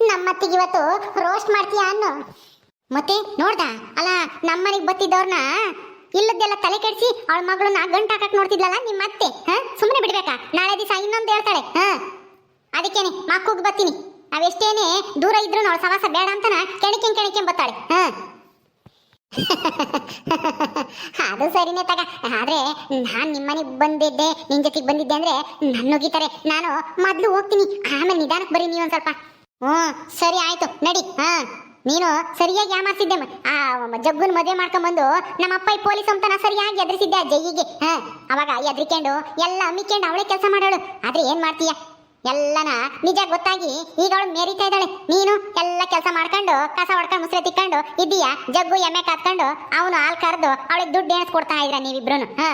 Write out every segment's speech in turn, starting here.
ನಮ್ಮತ್ತಿಗೆ ಇವತ್ತು ರೋಸ್ಟ್ ಮಾಡ್ತೀಯ ಅನ್ನು? ಮತ್ತೆ ನೋಡ್ದ? ಅಲ್ಲ, ನಮ್ಮನೆಗೆ ಬತ್ತಿದ್ದವ್ರನ್ನ ಇಲ್ಲದ್ದೆಲ್ಲ ತಲೆ ಕೆಡಿಸಿ ಅವಳ ಮಗಳನ್ನ ಗಂಟೆ ಹಾಕಕ್ ನೋಡ್ತಿದ್ಲಲ್ಲ ನಿಮ್ಮ ಅತ್ತೆ ಹಾ? ಸುಮ್ಮನೆ ಬಿಡ್ಬೇಕಾ? ನಾಳೆ ದಿವಸ ಇನ್ನೊಂದು ಹೇಳ್ತಾಳೆ. ಹಾ? ಅದಕ್ಕೇನೆ ಮಕ್ಕಳಿಗೆ ಬತ್ತೀನಿ. ಅವೆಷ್ಟೇನೆ ದೂರ ಇದ್ರು ಅವಳ ಸವಾಸ ಬೇಡ ಅಂತನ ಕೆಣಕೆ ಕೆಣಕೆ ಬತ್ತಾಳೆ. ಹಾ? ಅದು ಸರಿನೇ ತಗ. ಆದ್ರೆ ನಾನ್ ನಿಮ್ಮನೆಗೆ ಬಂದಿದ್ದೆ, ನಿನ್ ಜೊತೆಗೆ ಬಂದಿದ್ದೆ ಅಂದ್ರೆ ನನ್ನ ಹೋಗಿತಾರೆ ನಾನು ಮೊದ್ಲು ಹೋಗ್ತೀನಿ. ಆಮೇಲೆ ನಿಧಾನಕ್ಕೆ ಬರೀ ನೀವು ಒಂದ್ ಸ್ವಲ್ಪ. ಹ್ಮ್ ಸರಿ ಆಯ್ತು, ನಡಿ ಹಾ ನೀನು ಸರಿಯಾಗಿ ಯಾಮಾರಿಸಿದ್ದೆ ಆ ಜಗ್ಗುನ್ ಮದುವೆ ಮಾಡ್ಕೊಂಬಂದು ನಮ್ಮ ಅಪ್ಪ ಈ ಪೊಲೀಸ್ ಅಂತನ ಸರಿಯಾಗಿ ಎದುರಿಸಿದ್ದೆ ಆ ಜೈಯಿಗೆ ಹಾ ಅವಾಗ ಎದ್ರಿಕೊಂಡು ಎಲ್ಲ ಅಮ್ಮಿಕೊಂಡು ಅವಳೇ ಕೆಲಸ ಮಾಡೋಳು. ಆದ್ರೆ ಏನ್ ಮಾಡ್ತೀಯ? ಎಲ್ಲನ ನಿಜ ಗೊತ್ತಾಗಿ ಈಗ ಅವಳು ಮೇರಿತಾ ಇದ್ದಾಳೆ. ನೀನು ಎಲ್ಲ ಕೆಲಸ ಮಾಡ್ಕೊಂಡು, ಕಸ ಹೊಡ್ಕೊಂಡು ಮುಸ್ರೆ ತಿಕ್ಕೊಂಡು ಇದೀಯಾ ಜಗ್ಗು ಎಮ್ಮೆ ಕಾತ್ಕೊಂಡು ಅವನು ಹಾಲ್ ಕರೆದು ಅವಳಿಗೆ ದುಡ್ಡು ಎಣಿಸ್ಕೊಡ್ತಾ ಇದ್ರ ನೀವಿಬ್ರು ಹಾ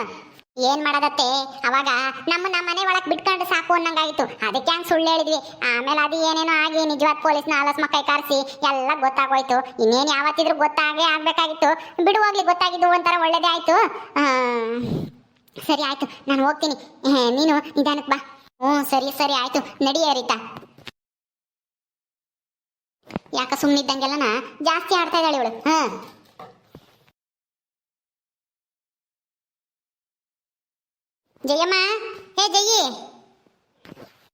ಏನ್ ಮಾಡೋದತ್ತೆ? ಅವಾಗ ನಮ್ಮ ನಮ್ಮ ಮನೆ ಒಳಗ್ ಬಿಟ್ಕೊಂಡು ಸಾಕು ಅನ್ನಂಗಾಗಿತ್ತು ಅದಕ್ಕೆ ಹಂಗ್ ಸುಳ್ಳು ಹೇಳಿದ್ವಿ. ಆಮೇಲೆ ಅದು ಏನೇನೋ ಆಗಿ ನಿಜವಾದ ಪೊಲೀಸ್ನ ಆಲಸ್ ಮಕ್ಕೈ ಕಾರಿಸಿ ಎಲ್ಲ ಗೊತ್ತಾಗೋಯ್ತು. ಇನ್ನೇನ್ ಯಾವತ್ತಿದ್ರು ಗೊತ್ತಾಗೇ ಆಗ್ಬೇಕಾಗಿತ್ತು. ಬಿಡು ಹೋಗ್ಲಿ, ಗೊತ್ತಾಗಿದ್ದು ಒಂಥರ ಒಳ್ಳೇದೇ ಆಯ್ತು. ಸರಿ ಆಯ್ತು, ನಾನು ಹೋಗ್ತೀನಿ. ನೀನು ನಿಧಾನಕ್ಕೆ ಬಾ. ಹ್ಞೂ, ಸರಿ ಸರಿ, ಆಯ್ತು. ನಡಿಯ ರೀತಾ ಯಾಕ ಸುಮ್ಮನಿದ್ದಂಗೆಲ್ಲನ ಜಾಸ್ತಿ ಆಡ್ತಾ ಇದ್ದಾಳೆ ಇವಳು. ಹಾ ಜಯಮ್ಮ, ಹೇ ಜಯಿ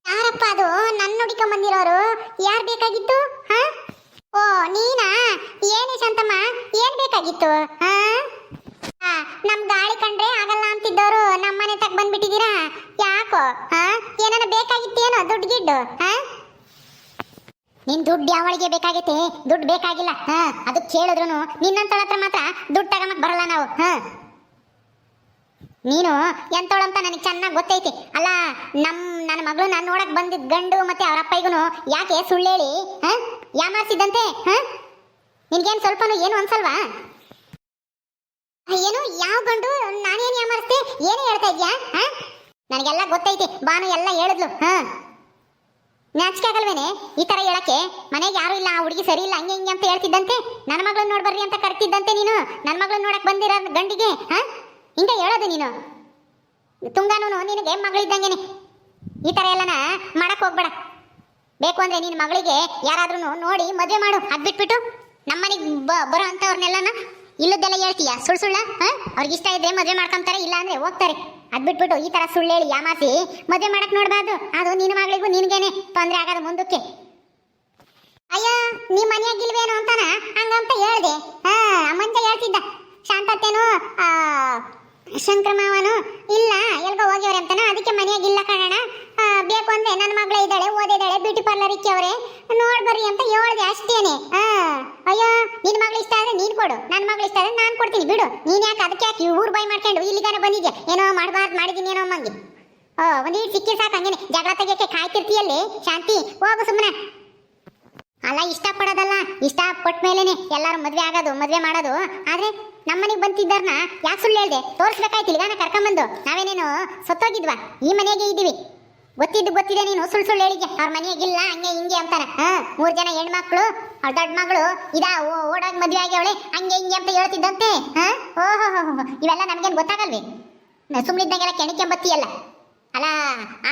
ಯಾರಪ್ಪ ಅದು? ನನ್ನ ಹುಡುಕೊಂಡ್ ಬಂದಿರೋರು. ಯಾರು ಬೇಕಾಗಿತ್ತು? ಹಾ? ಓ, ನೀನಾ? ಏನೇ ಶಾಂತಮ್ಮ ಏನ್ ಬೇಕಾಗಿತ್ತು? ಹಾ? ನಮ್ ಗಾಳಿ ಕಂಡ್ರೆ ಆಗಲ್ಲ ಅಂತಿದ್ದವರು ನಮ್ಮನೆ ತಗ ಬಂದ್ಬಿಟ್ಟಿದ್ದೀರಾ? ಯಾಕೋ? ಹಾ? ಏನಾರ ಬೇಕಾಗಿತ್ತೇನೋ, ದುಡ್ಡು ಗಿಡ್ಡು? ಹಾ? ನಿನ್ ದುಡ್ಡು ಯಾವಳಿಗೆ ಬೇಕಾಗೈತೆ? ದುಡ್ಡು ಬೇಕಾಗಿಲ್ಲ. ಹಾ, ಅದು ಕೇಳಿದ್ರು ನಿನ್ನಂತಳ ಹತ್ರ ಮಾತ್ರ ದುಡ್ಡು ತಗೊಂಬಕ್ ಬರಲ್ಲ ನಾವು. ಹಾ? ನೀನು ಎಂತವಳು ಅಂತ ನನಗೆ ಚೆನ್ನಾಗಿ ಗೊತ್ತೈತಿ. ಅಲ್ಲ ನಮ್ಮ ನನ್ನ ಮಗಳು ನಾನು ನೋಡಕ್ ಬಂದಿದ್ದ ಗಂಡು ಮತ್ತೆ ಅವ್ರ ಅಪ್ಪಗೂ ಯಾಕೆ ಸುಳ್ಳು ಹೇಳಿ, ಹಾ? ಯಾಮಾರಿಸಿದಂತೆ ಹಾ? ನಿನ್ಗೇನ್ ಸ್ವಲ್ಪನೂ ಏನು ಅನ್ಸಲ್ವಾ? ಏನು ಯಾವ ಗಂಡು ನಾನೇನು ಯಾಮಾರಿಸ್ದೆ? ಏನು ಹೇಳ್ತಾ ಇದ್ಯಾ, ಹಾ? ನನಗೆಲ್ಲ ಗೊತ್ತೈತಿ, ಬಾನು ಎಲ್ಲ ಹೇಳಿದ್ಲು, ಹಾ? ನಾಚಿಕೆ ಆಗಲ್ವೇನೆ ಈ ತರ ಹೇಳಕ್ಕೆ? ಮನೆಗೆ ಯಾರು ಇಲ್ಲ, ಆ ಹುಡುಗಿ ಸರಿ ಇಲ್ಲ, ಹಂಗೆ ಹಿಂಗೆ ಅಂತ ಹೇಳ್ತಿದ್ದಂತೆ? ನನ್ನ ಮಗಳನ್ನ ನೋಡ್ಬರ್ರಿ ಅಂತ ಕರ್ತಿದ್ದಂತೆ ನೀನು? ನನ್ನ ಮಗಳನ್ನ ನೋಡಕ್ ಬಂದಿರೋ ಗಂಡಿಗೆ, ಹಾ? ಹಿಂಗೆ ಹೇಳೋದು ನೀನು. ತುಂಗಾನು ನಿನಗೆ ಮಗಳಿದ್ದಂಗೆನೆ. ಈ ಥರ ಎಲ್ಲನ ಮಾಡಕ್ಕೆ ಹೋಗ್ಬೇಡ. ಬೇಕು ಅಂದರೆ ನಿನ್ನ ಮಗಳಿಗೆ ಯಾರಾದ್ರೂ ನೋಡಿ ಮದುವೆ ಮಾಡು. ಅದು ಬಿಟ್ಬಿಟ್ಟು ನಮ್ಮನೆಗೆ ಬರೋ ಅಂಥವ್ರನ್ನೆಲ್ಲನ ಇಲ್ಲದೆಲ್ಲ ಹೇಳ್ತೀಯ? ಸುಳ್ಳು ಸುಳ್ಳ? ಅವ್ರಿಗೆ ಇಷ್ಟ ಇದ್ರೆ ಮದುವೆ ಮಾಡ್ಕೊಂತಾರೆ, ಇಲ್ಲ ಅಂದರೆ ಹೋಗ್ತಾರೆ. ಅದು ಬಿಟ್ಬಿಟ್ಟು ಈ ಥರ ಸುಳ್ಳು ಹೇಳಿ ಯಾಮಾಸಿ ಮದುವೆ ಮಾಡಕ್ಕೆ ನೋಡಬಾರ್ದು. ಅದು ನಿನ್ನ ಮಗಳಿಗೂ ನಿನಗೇನೆ ತೊಂದರೆ ಆಗೋದು ಮುಂದಕ್ಕೆ. ಅಯ್ಯ ನೀ ಮನೆಯಾಗಿಲ್ವೇನು ಅಂತಾನ? ಹಂಗಂತ ಹೇಳ್ದೆ. ಹಾ, ಅಮ್ಮಂತ ಹೇಳ್ತಿದ್ದ. ಶಾಂತತ್ತೇನು ಶಂಕರ ಮಾವನು ಇಲ್ಲ, ಎಲ್ಗೋ ಹೋಗ್ಯವ್ರೆ ಅಂತಾನ, ಅದಕ್ಕೆ ಮನೆಯಾಗಿಲ್ಲ ಕಾರಣ ಬೇಕು ಅಂದ್ರೆ ನನ್ನ ಮಗಳ ಇದ್ದಾಳೆ, ಓದಿದ್ದಾಳೆ, ಬ್ಯೂಟಿ ಪಾರ್ಲರ್ ಇಕ್ಕವ್ರೆ ನೋಡ್ಬರ್ರಿ ಅಂತ ಹೇಳ್ದೆ ಅಷ್ಟೇನೆ. ಅಯ್ಯೋ, ನಿನ್ ಮಗಳು ಇಷ್ಟ ಆದ್ರೆ ನೀನ್ ಕೊಡು. ನನ್ನ ಮಗಳು ಇಷ್ಟ ಆದ್ರೆ ನಾನ್ ಕೊಡ್ತೀನಿ, ಬಿಡು. ನೀನ್ ಯಾಕೆ ಅದಕ್ಕೆ ಯಾಕೆ ಊರ್ ಬಾಯ್ ಮಾಡ್ಕೊಂಡು ಇಲ್ಲಿಗಾನ ಬಂದಿದ್ಯಾ? ಏನೋ ಮಾಡಬಾರ್ದು ಮಾಡಿದೀನಿ ಏನೋ ಅಮ್ಮಂಗೆ. ಓ, ಒಂದ್ ಸಿಕ್ಕಿ ಸಾಕು ಹಂಗೇನೆ. ಜಗಳ ತೆಗಿಯಕ್ಕೆ ಕಾಯ್ತಿರ್ತೀಯಲ್ಲಿ, ಶಾಂತಿ? ಹೋಗು ಸುಮ್ಮನೆ ಅಲ್ಲ, ಇಷ್ಟಪಡೋದಲ್ಲ. ಇಷ್ಟ ಕೊಟ್ಟ ಮೇಲೇನೆ ಎಲ್ಲಾರು ಮದ್ವೆ ಆಗೋದು, ಮದ್ವೆ ಮಾಡೋದು. ಆದ್ರೆ ನಮ್ಮನೆಗೆ ಬಂತಿದ್ದಾರನ್ನ ಯಾಕೆ ಸುಳ್ಳು ಹೇಳ್ದೆ? ತೋರಿಸ್ಬೇಕಾಯ್ತು ಈಗ ನಾ ಕರ್ಕೊಂಬಂದು. ನಾವೇನೇನು ಸತ್ತೋಗಿದ್ವಾ? ಈ ಮನೆಗೆ ಇದ್ದೀವಿ. ಗೊತ್ತಿದ್ದು ಗೊತ್ತಿದೆ ನೀನು, ಸುಳ್ಳು ಸುಳ್ಳು ಹೇಳಿದ್ಯ? ಅವ್ರ ಮನೆಯಾಗಿಲ್ಲ ಹಂಗೆ ಹಿಂಗೆ ಅಂತಾರೆ ಹಾ, ಮೂರು ಜನ ಹೆಣ್ಮಕ್ಳು ಅವ್ರ ದೊಡ್ಡ ಮಗಳು, ಇದಾ ಓಡಾಗಿ ಮದುವೆ ಆಗ್ಯವಳೆ ಹಂಗೆ ಹಿಂಗೆ ಅಂತ ಹೇಳ್ತಿದ್ದಂತೆ. ಹಾ? ಓಹೋ ಇವೆಲ್ಲ ನಮಗೇನು ಗೊತ್ತಾಗಲ್ವಿ? ಸುಮ್ಮನಿದ್ದಂಗೆಲ್ಲ ಕೆಣಕೆ ಬತ್ತಿಯಲ್ಲ. ಅಲ್ಲ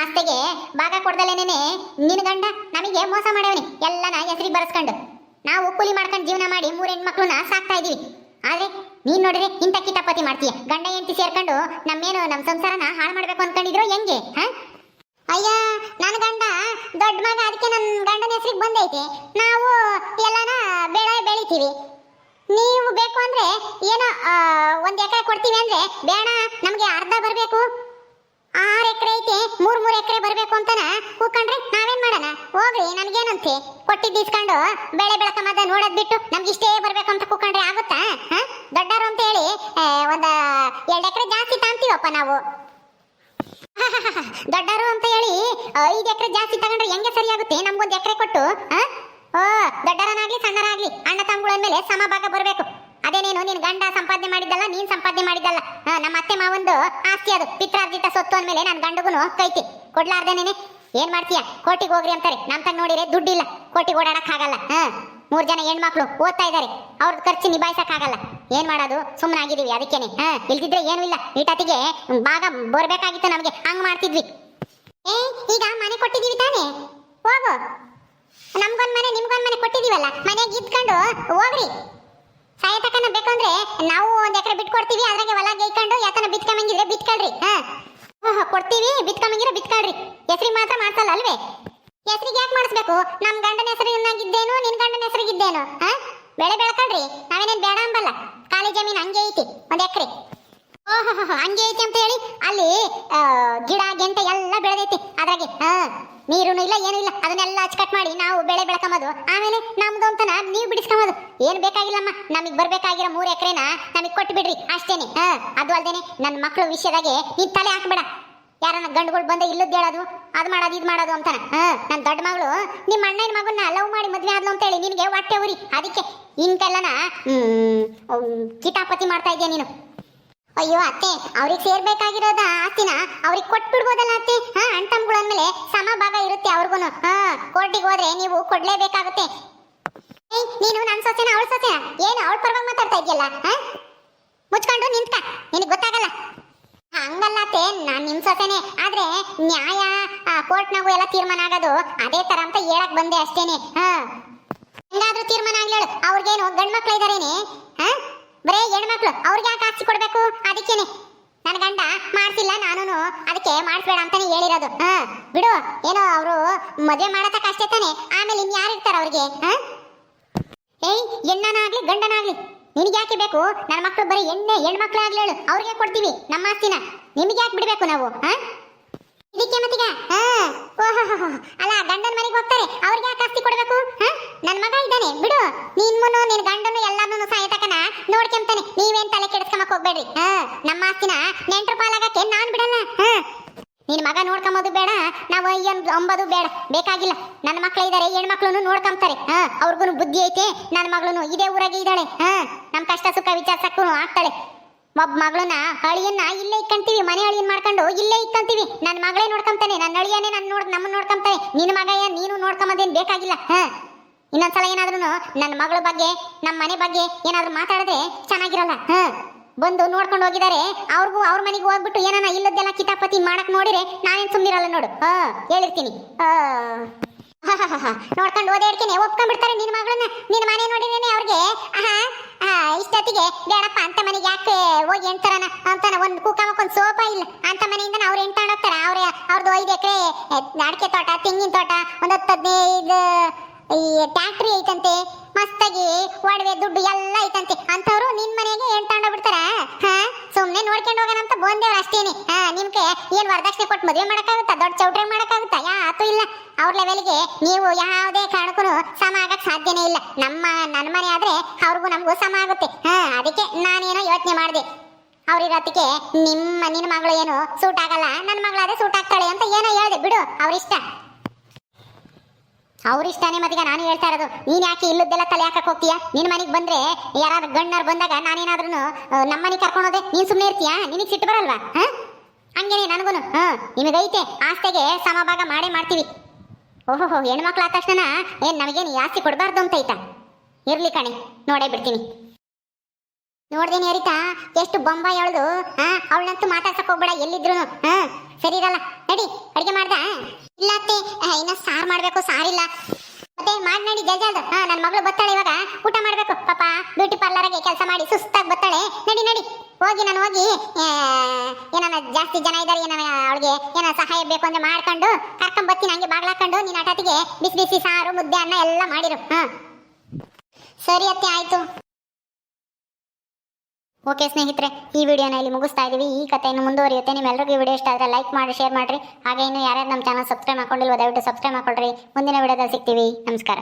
ಆಸ್ತೆಗೆ ಭಾಗ ಕೊಡ್ದಲೇನೇನೆ ನಿನ್ನ ಗಂಡ ನಮಗೆ ಮೋಸ ಮಾಡ್ಯವನಿ, ಎಲ್ಲನ ಹೆಸರಿಗೆ ಬರೆಸ್ಕೊಂಡು. ನಾವು ಕೂಲಿ ಮಾಡ್ಕೊಂಡು ಜೀವನ ಮಾಡಿ ಮೂರು ಹೆಣ್ಮಕ್ಳನ್ನ ಸಾಕ್ತಾ ಇದೀವಿ. ಆದ್ರೆ ನೀನ್ ನೋಡಿದ್ರೆ ಇಂಥ ಕಿತಾಪತಿ ಮಾಡ್ತೀಯ? ಗಂಡ ಹೆಂಡತಿ ಸೇರ್ಕೊಂಡು ನಮ್ಮೇನು ನಮ್ಮ ಸಂಸಾರನ ಹಾಳು ಮಾಡ್ಬೇಕು ಅನ್ಕೊಂಡಿದ್ರು ಹೆಂಗೆ, ಹ? ಅಯ್ಯ ನನ್ನ ಗಂಡ ದೊಡ್ಡ ಮಗ ಅದಕ್ಕೆ ನನ್ನ ಗಂಡನ ಹೆಸರಿಗೆ ಬಂದೈತೆ. ನಾವು ಎಲ್ಲಾನ ಬೆಳೆ ಬೆಳಿತೀವಿ. ನೀವು ಬೇಕು ಅಂದ್ರೆ ಏನೋ ಒಂದು ಎಕರೆ ಕೊಡ್ತೀವಿ ಅಂದ್ರೆ ಬೇಡ, ನಮ್ಗೆ ಅರ್ಧ ಬರ್ಬೇಕು. ಆರ್ ಎಕರೆ ಐತೆ, ಮೂರ್ ಮೂರ್ ಎಕರೆ ಬರ್ಬೇಕು ಅಂತನ? ಹೂಕಂಡ್ರೆ ನಾವೇನ್ ಮಾಡೋಣ? ಹೋಗ್ರಿ, ನನ್ಗೇನಂತೆ? ಕೊಟ್ಟಿದ್ದು ಇಸ್ಕೊಂಡು ಬೆಳೆ ಬೆಳಕ ಮದ ನೋಡೋದ್ ಬಿಟ್ಟು ನಮ್ಗೆ ಇಷ್ಟೇ ಬರ್ಬೇಕು ಅಂತ ಕೂಕೊಂಡ್ರೆ ಆಗುತ್ತಾ? ದೊಡ್ಡರು ಅಂತ ಹೇಳಿ ಒಂದ ಎರಡ್ ಎಕರೆ ಜಾಸ್ತಿ ತಾಂತೀವಪ್ಪ ನಾವು. ದೊಡ್ಡರು ಅಂತ ಹೇಳಿ ಐದು ಎಕರೆ ಜಾಸ್ತಿ ತಗೊಂಡ್ರೆ ಹೆಂಗೆ ಸರಿಯಾಗುತ್ತೆ ನಮ್ಗೊಂದು ಎಕರೆ ಕೊಟ್ಟು? ಓ ದೊಡ್ಡರನಾಗ್ಲಿ ಸಣ್ಣರಾಗ್ಲಿ ಅಣ್ಣ ತಮ್ಮಗಳ ಮೇಲೆ ಸಮಭಾಗ ಬರಬೇಕು. ಅದೇನೇನು, ನಿನ್ ಗಂಡ ಸಂಪಾದನೆ ಮಾಡಿದ್ದಲ್ಲ, ನೀನ್ ಸಂಪಾದನೆ ಮಾಡಿದ್ದಲ್ಲ. ನಮ್ಮ ಅತ್ತೆ ಮಾವಂದು ಆಸ್ತಿ ಅದು. ಪಿತ್ರಾರ್ಜಿತ ಸೊತ್ತು ಅಂದ್ಮೇಲೆ ನನ್ನ ಗಂಡಗುನು ಕೈತಿ. ಕೊಡ್ಲಾರ್ದೇನೇನೆ ಏನ್ ಮಾಡ್ತೀಯ? ಕೋಟಿಗೆ ಹೋಗ್ರಿ ಅಂತಾರೆ. ನಮ್ ತಂಗ ನೋಡಿದ್ರೆ ದುಡ್ಡಿಲ್ಲ. ಕೋಟಿಗೆ ಓಡಾಡಕ್ ಆಗಲ್ಲ. ಹಾ, ಮೂರ್ ಜನ ಹೆಣ್ಮಕ್ಳು ಓದ್ತಾ ಇದಾರೆ. ಅವ್ರ ಖರ್ಚು ನಿಭಾಯಿಸಕ್ ಆಗಲ್ಲ. ಏನ್ ಮಾಡೋದು? ಸುಮ್ಮನೆ ಆಗಿದೀವಿ ಅದಕ್ಕೇನೆ. ಹಾ, ಇಲ್ದಿದ್ರೆ ಏನು ಇಲ್ಲ. ಈಟತಿಗೆ ಭಾಗ ಬರ್ಬೇಕಾಗಿತ್ತು ನಮ್ಗೆ. ಹಂಗ್ ಮಾಡ್ತಿದ್ವಿ. ಏ, ಈಗ ಮನೆ ಕೊಟ್ಟಿದೀವಿ ತಾನೇ? ಹೋಗು. ನಮ್ಗೊಂದ್ ಮನೆ, ನಿಮ್ಗೊಂದ್ ಕೊಟ್ಟಿದೀವಲ್ಲ ಮನೆಗೆ ಇದ್ಕೊಂಡು ಹೋಗ್ರಿ. ಸಾಯತಕನ ಬೇಕಂದ್ರೆ ನಾವು ಒಂದ್ ಎಕರೆ ಬಿಟ್ಕೊಡ್ತೀವಿ, ಅದ್ರಾಗೆ ಹೊಲ ಗೈಕೊಂಡು ಯಾತನ ಬಿತ್ಕೊಂಬಂಗಿದ್ರೆ ಬಿತ್ಕೊಳ್ರಿ, ಹಾ. ಕೊಡ್ತೀವಿ, ಬಿತ್ಕೊಂಬಂಗಿದ್ರೆ ಬಿತ್ಕೊಳ್ರಿ. ಹೆಸರಿ ಮಾತ್ರ ಮಾಡ್ಸಲ್ಲ ಅಲ್ವೇ? ಹೆಸರಿಗೆ ಯಾಕೆ ಮಾಡಿಸ್ಬೇಕು? ನಮ್ ಗಂಡನ ಹೆಸರಿನಾಗಿದ್ದೇನು ನಿನ್ ಗಂಡನ ಹೆಸರಿಗಿದ್ದೇನು, ಹಾ? ಬೆಳೆ ಬೆಳ್ಕೊಳ್ರಿ, ನಾವೇನೇನ್ ಬೇಡ ಅಂಬಲ್ಲ. ಖಾಲಿ ಜಮೀನ್ ಹಂಗೆ ಐತಿ, ಒಂದ್ ಎಕರೆ. ಓಹೋ ಹಂಗೆ ಐತಿ ಅಂತ ಹೇಳಿ ಅಲ್ಲಿ ಗಿಡ, ಗೆಂಟೆ ಎಲ್ಲ ಬೆಳೆದೈತಿ, ಅದ್ರಾಗೆ, ಹಾ. ನೀರು ಇಲ್ಲ, ಏನೂ ಇಲ್ಲ. ಅದನ್ನೆಲ್ಲ ಅಚ್ಚಕಟ್ ಮಾಡಿ ನಾವು ಬೆಳೆ ಬೆಳ್ಕೊಂಬೋದು. ಆಮೇಲೆ ನಮ್ದು ಅಂತನ ನೀವು ಬಿಡಿಸ್ಕೊಂಬೋದು. ಏನು ಬೇಕಾಗಿಲ್ಲಮ್ಮ, ನಮಗೆ ಬರಬೇಕಾಗಿರೋ ಮೂರು ಎಕರೆನ ನಮಗೆ ಕೊಟ್ಟು ಬಿಡ್ರಿ ಅಷ್ಟೇನೆ ಅದು ಅಲ್ದೇನೆ ನನ್ನ ಮಕ್ಕಳು ವಿಷಯದಾಗೆ ನೀನು ತಲೆ ಹಾಕ್ಬೇಡ. ಯಾರನ್ನ ಗಂಡುಗಳು ಬಂದ ಇಲ್ಲದ್ದು ಹೇಳೋದು, ಅದು ಮಾಡೋದು, ಇದು ಮಾಡೋದು ಅಂತಾನೆ ಹಾಂ ನನ್ನ ದೊಡ್ಡ ಮಗಳು, ನಿಮ್ಮ ಅಣ್ಣನ ಮಗನ್ನ ಲವ್ ಮಾಡಿ ಮದುವೆ ಆದ್ಲು ಅಂತ ಹೇಳಿ ನಿನಗೆ ಹೊಟ್ಟೆ ಉರಿ. ಅದಕ್ಕೆ ಇಂತೆಲ್ಲನ ಕಿಟಾಪತಿ ಮಾಡ್ತಾ ಇದೆಯಾ ನೀನು. ಅಯ್ಯೋ ಅತ್ತೆ, ಅವ್ರಿಗೆ ಸೇರ್ಬೇಕಾಗಿರೋದ ಆಸ್ತಿನ ಅವ್ರಿಗೆ ಕೊಟ್ಬಿಡ್ಬೋದಲ್ಲ ಅತ್ತೆ? ಹಾ ಅಣ್ತಮ್ಗಳು ಅಂದ್ಮೇಲೆ ಸಮ ಭಾಗ ಇರುತ್ತೆ ಅವ್ರಿಗೂ ಹಾ, ಕೋರ್ಟಿಗೆ ಹೋದ್ರೆ ನೀವು ಕೊಡ್ಲೇಬೇಕಾಗುತ್ತೆ. ನೀನು ನನ್ನ ಸೊಸೆನ ಅವಳ ಸೊಸೆನ? ಏನು, ಅವಳ ಪರವಾಗಿ ಮಾತಾಡ್ತಾ ಇದೆಯಲ್ಲ, ಹಾ? ಮುಚ್ಕೊಂಡು ನಿಂತ್ಕ, ನಿನಗೆ ಗೊತ್ತಾಗಲ್ಲ. ಹಂಗಲ್ಲ ಅತ್ತೆ, ನಾನ್ ನಿಮ್ ಸೊಸೆನೆ. ಆದ್ರೆ ನ್ಯಾಯ ಕೋರ್ಟ್ನಾಗೂ ಎಲ್ಲ ತೀರ್ಮಾನ ಆಗೋದು ಅದೇ ತರ ಅಂತ ಹೇಳಕ್ ಬಂದೆ ಅಷ್ಟೇನೆ. ಹಾ. ಹೆಂಗಾದ್ರೂ ತೀರ್ಮಾನ ಆಗ್ಲೇಳು ಅವ್ರಿಗೇನು ಗಂಡ್ ಮಕ್ಳ ಇದಾರೇನೆ? ಹಾ? ಬರೇ ಹೆಣ್ಮಕ್ಳು, ಅವ್ರಿಗೆ ಯಾಕೆ ಹಾಕ್ಸಿ ಕೊಡ್ಬೇಕು? ಅದಕ್ಕೇನೆ. ನನ್ನ ಗಂಡ ಮಾಡ್ಸಿಲ್ಲ ನಾನು ಅದಕ್ಕೆ ಮಾಡಿಸ್ಬೇಡ ಅಂತಾನೆ ಹೇಳಿರೋದು. ಹಾ, ಬಿಡು. ಏನೋ ಅವರು ಮದುವೆ ಮಾಡತಕ್ಕ ಅಷ್ಟೇ ತಾನೆ. ಆಮೇಲೆ ಇನ್ ಯಾರು ಇರ್ತಾರ ಅವ್ರಿಗೆ? ಏಯ್, ಹೆಣ್ಣನಾಗ್ಲಿ, ಗಂಡನಾಗ್ಲಿ. ನಿನಗೆ ಯಾಕೆ ಬೇಕು? ನನ್ನ ಮಕ್ಕಳು ಬರೀ ಎಣ್ಣೆ ಹೆಣ್ಮಕ್ಳು ಆಗ್ಲಿ ಹೇಳು. ಅವ್ರಿಗೆ ಕೊಡ್ತೀವಿ ನಮ್ಮ ಆಸ್ತಿನ. ನಿಮ್ಗೆ ಯಾಕೆ ಬಿಡ್ಬೇಕು ನಾವು? ಹಾ? ಮತ್ತೀಗ? ಹಾ. ಓಹೋ ಅಲ್ಲ, ಗಂಡನ ಮನೆಗೆ ಹೋಗ್ತಾರೆ. ಅವ್ರಿಗೆ ಯಾಕೆ ಆಸ್ತಿ ಕೊಡಬೇಕು? ಹಾ? ನನ್ನ ಮಗ ಇದ್ದಾನೆ. ಬಿಡು. ನಿಮ್ಮನು ನಿನ್ ಗಂಡನು ಎಲ್ಲಾನು ಸಾಯತಕನ ನೋಡ್ಕೊಂತಾನೆ ನೀವೇನ್ ತಲೆ ಕೆಡಿಸ್ಕೊಂಬಕ್ ಹೋಗ್ಬೇಡ್ರಿ. ಹಾ. ನಮ್ಮ ಆಸ್ತಿನ ನೆಂಟ್ರು ಪಾಲಾಗಕ್ಕೆ ನಾನ್ ಬಿಡಲ್ಲ. ಹಾ. ನಿನ್ ಮಗ ನೋಡ್ಕೊಂಬೋದು ಬೇಡ. ನಾವು ಅಯ್ಯನ್ ಅಂಬೋದು ಬೇಡ. ಬೇಕಾಗಿಲ್ಲ. ನನ್ನ ಮಕ್ಳು ಇದಾರೆ ಹೆಣ್ಮಕ್ಳು ನೋಡ್ಕೊಂತಾರೆ ಹಾ. ಅವ್ರಿಗೂ ಬುದ್ಧಿ ಐತೆ. ನನ್ನ ಮಗಳು ಇದೇ ಊರಾಗೆ ಇದ್ದಾಳೆ. ಹಾ. ನಮ್ ಕಷ್ಟ ಸುಖ ವಿಚಾರಿಸಕ್ಕೂ ಆಗ್ತಾಳೆ. ಒಬ್ಬ ಮಗಳನ್ನ ಅಳಿಯನ್ನ ಇಲ್ಲೇ ಇಕ್ಕಂತೀವಿ, ಮನೆ ಅಳಿಯನ್ ಮಾಡ್ಕೊಂಡು ಇಲ್ಲೇ ಇಕ್ಕಂತೀವಿ. ನನ್ನ ಮಗಳೇ ನೋಡ್ಕೊಂತಾನೆ ನನ್ನ ಅಳಿಯನೇ ನನ್ನ ನೋಡ್ ನಮ್ಮನ್ನ ನೋಡ್ಕೊಂತಾನೆ. ನಿನ್ನ ಮಗಯ್ಯ, ನೀನು ನೋಡ್ಕೊಂಬೋದೇನ್ ಬೇಕಾಗಿಲ್ಲ, ಹಾ? ಇನ್ನೊಂದ್ಸಲ ಏನಾದ್ರೂ ನನ್ನ ಮಗಳ ಬಗ್ಗೆ ನಮ್ಮ ಮನೆ ಬಗ್ಗೆ ಏನಾದ್ರೂ ಮಾತಾಡದೆ ಚೆನ್ನಾಗಿರಲ್ಲ, ಹ? ಬಂದು ನೋಡ್ಕೊಂಡು ಹೋಗಿದ್ದಾರೆ ಅವ್ರಿಗೂ ಅವ್ರ ಮನೆಗೆ ಹೋಗ್ಬಿಟ್ಟು ಏನಾನ ಇಲ್ಲದ್ದೆಲ್ಲ ಕಿತಾಪತಿ ಮಾಡಕ್ ನೋಡಿದ್ರೆ ನಾನೇನ್ ಸುಮ್ನಿರಲ್ಲ ನೋಡು, ಹಾ? ಹೇಳಿರ್ತೀನಿ ನೋಡ್ಕೊಂಡು ಓದೇ ಇಡ್ತೀನಿ ಒಪ್ಕೊಂಡ್ಬಿಡ್ತಾರೆ ನಿನ್ನ ಮಗಳನ್ನ. ನಿನ್ನ ಮನೆ ನೋಡಿದೇನೆ ಅವ್ರಿಗೆ, ಆಹಾ? ಇಷ್ಟೊತ್ತಿಗೆ ಬೇಡಪ್ಪ, ಅಂತ ಮನೆಗೆ ಯಾಕೆ ಹೋಗಿ ಎಂತಾರನ ಅಂತಾನ, ಒಂದು ಕುಕ್ಕಮಕ್ಕೆ ಒಂದು ಸೋಪ ಇಲ್ಲ. ಅಂತ ಮನೆಯಿಂದ ಅವ್ರು ಎಂತಾಣೋಗ್ತಾರೆ ಅವ್ರ ಅವ್ರದ್ದು ಐದು ಎಕರೆ ಅಡಿಕೆ ತೋಟ, ತೆಂಗಿನ ತೋಟ, ಒಂದು ಹತ್ತು ಹದಿನೈದು, ಈ ಟ್ಯಾಕ್ಟ್ರಿ ಐತಂತೆ. ಮಸ್ತಾಗಿ ಒಡವೆ, ದುಡ್ಡು ಎಲ್ಲ ಐತಂತೆ. ಅಂತವ್ರು ನಿನ್ ಮನೆಗೆ ತಗೊಂಡ ಬಿಡ್ತಾರ ಹಾ? ಸುಮ್ನೆ ನೋಡ್ಕೊಂಡು ಹೋಗೋಣ ಅಂತ ಬಂದೇವ್ರ ಅಷ್ಟೇನೆ. ಹಾ, ನಿಮ್ಗೆ ಏನ್ ವರದಕ್ಷಿಣೆ ಕೊಟ್ಟು ಮದುವೆ ಮಾಡಕ್ಕಾಗುತ್ತಾ? ದೊಡ್ಡ ಚೌಟ್ರಿ ಮಾಡಕ್ಕಾಗುತ್ತಾ? ಯಾತು ಇಲ್ಲ. ಅವ್ರ ಲೆವೆಲ್ಗೆ ನೀವು ಯಾವುದೇ ಕಾರಣಕ್ಕೂ ಸಮ ಆಗಕ್ ಸಾಧ್ಯನೇ ಇಲ್ಲ. ನಮ್ಮ ನನ್ನ ಮನೆ ಆದ್ರೆ ಅವ್ರಿಗೂ ನಮಗೂ ಸಮ ಆಗುತ್ತೆ. ಹಾ, ಅದಕ್ಕೆ ನಾನೇನೋ ಯೋಚನೆ ಮಾಡಿದೆ. ಅವ್ರಿರತ್ತಿಗೆ ನಿಮ್ಮ ನಿನ್ನ ಮಗಳು ಏನು ಸೂಟ್ ಆಗಲ್ಲ ನನ್ನ ಮಗಳಾದ್ರೆ ಸೂಟ್ ಆಗ್ತಾಳೆ ಅಂತ ಏನೋ ಹೇಳಿದೆ. ಬಿಡು, ಅವ್ರಿಷ್ಟ. ಅವ್ರ ಇಷ್ಟನೇ ಮತ್ತೀಗ ನಾನು ಹೇಳ್ತಾ ಇರೋದು. ನೀನು ಯಾಕೆ ಇಲ್ಲದ್ದೆಲ್ಲ ತಲೆ ಹಾಕಕ್ಕೆ ಹೋಗ್ತೀಯ? ನಿನ್ನ ಮನೆಗೆ ಬಂದ್ರೆ ಯಾರಾದ್ರೂ ಗಣ್ಣರ್ ಬಂದಾಗ ನಾನೇನಾದ್ರೂ ನಮ್ಮ ಮನೆಗೆ ಕರ್ಕೊಂಡೋದೆ ನೀನು ಸುಮ್ಮನೆ ಇರ್ತೀಯ? ನಿನಗೆ ಸಿಟ್ಟು ಬರಲ್ವಾ? ಹಾಂ? ಹಂಗೇನೆ ನನಗೂ ಹಾಂ, ನಿಮಗೈತೆ. ಆಸ್ತೆಗೆ ಸಮಭಾಗ ಮಾಡೇ ಮಾಡ್ತೀವಿ. ಓಹೋ ಹೆಣ್ಮಕ್ಳು ಆದ ತಕ್ಷಣ ಏನ್ ನಮಗೇನು ಜಾಸ್ತಿ ಕೊಡಬಾರ್ದು ಅಂತ ಐತಾ? ಇರ್ಲಿ ಕಣೆ, ನೋಡೇ ಬಿಡ್ತೀನಿ. ನೋಡ್ದೇನಿ ಹರಿತಾ ಎಷ್ಟು ಬೊಂಬ ಎಳ್ದು ಅವಳಂತೂ ಮಾತಾಡ್ಸಕ್ ಹೋಗ್ಬೇಡ ಎಲ್ಲಿದ್ರು ಹಾ ಸರಿ ಇರಲ್ಲ, ನಡಿ, ಅಡಿಗೆ ಮಾಡ್ದ? ಇಲ್ಲ ಅತ್ತೆ ಇನ್ನ ಸಾರ್ ಮಾಡ್ಬೇಕು, ಸಾರಿಲ್ಲ. ಮತ್ತೆ ಮಾಡಿ ನಡಿ, ಜಲ್ದಿ ಹಾ ನನ್ನ ಮಗಳು ಬತ್ತಾಳೆ ಇವಾಗ, ಊಟ ಮಾಡ್ಬೇಕು. ಬ್ಯೂಟಿ ಪಾರ್ಲರ್ಗೆ ಕೆಲಸ ಮಾಡಿ ಸುಸ್ತಾಗಿ ಬರ್ತಾಳೆ ನಡಿ ನಡಿ. ಹೋಗಿ, ನಾನು ಹೋಗಿ ಏನಾನ ಜಾಸ್ತಿ ಜನ ಇದ್ದಾರೆ ಏನಾನ ಅವಳಿಗೆ ಏನಾನ ಸಹಾಯ ಬೇಕು ಅಂದ್ರೆ ಮಾಡ್ಕೊಂಡು, ಕರ್ಕೊಂಡ್ ಬರ್ತೀನಿ, ಹಂಗೆ ಬಾಗ್ಲಾಕೊಂಡು ನಿನ್ನ ಅಟಾಟಿಗೆ ಬಿಸಿ ಬಿಸಿ ಸಾರು, ಮುದ್ದೆ, ಅನ್ನ ಎಲ್ಲ ಮಾಡಿರು. ಹಾ. ಸರಿ ಅತ್ತೆ, ಆಯ್ತು. ಓಕೆ ಸ್ನೇಹಿತರೆ, ಈ ವಿಡಿಯೋನ ಇಲ್ಲಿ ಮುಗಿಸ್ತಾ ಇದೀವಿ. ಈ ಕಥೆಯನ್ನು ಮುಂದುವರಿಯುತ್ತೆ. ನಿಮ್ಮೆಲ್ಲರಿಗೂ ಈ ವಿಡಿಯೋ ಇಷ್ಟ ಆದರೆ ಲೈಕ್ ಮಾಡಿ ಶೇರ್ ಮಾಡಿರಿ. ಹಾಗೆ ಇನ್ನು ಯಾರ್ಯಾರು ನಮ್ಮ ಚಾನಲ್ ಸಬ್ಸ್ಕ್ರೈಬ್ ಮಾಡ್ಕೊಂಡಿಲ್ವೋ, ದಯವಿಟ್ಟು ಸಬ್ಸ್ಕ್ರೈಬ್ ಮಾಡ್ಕೊಳ್ರಿ. ಮುಂದಿನ ವಿಡಿಯೋದಲ್ಲಿ ಸಿಗ್ತೀವಿ. ನಮಸ್ಕಾರ.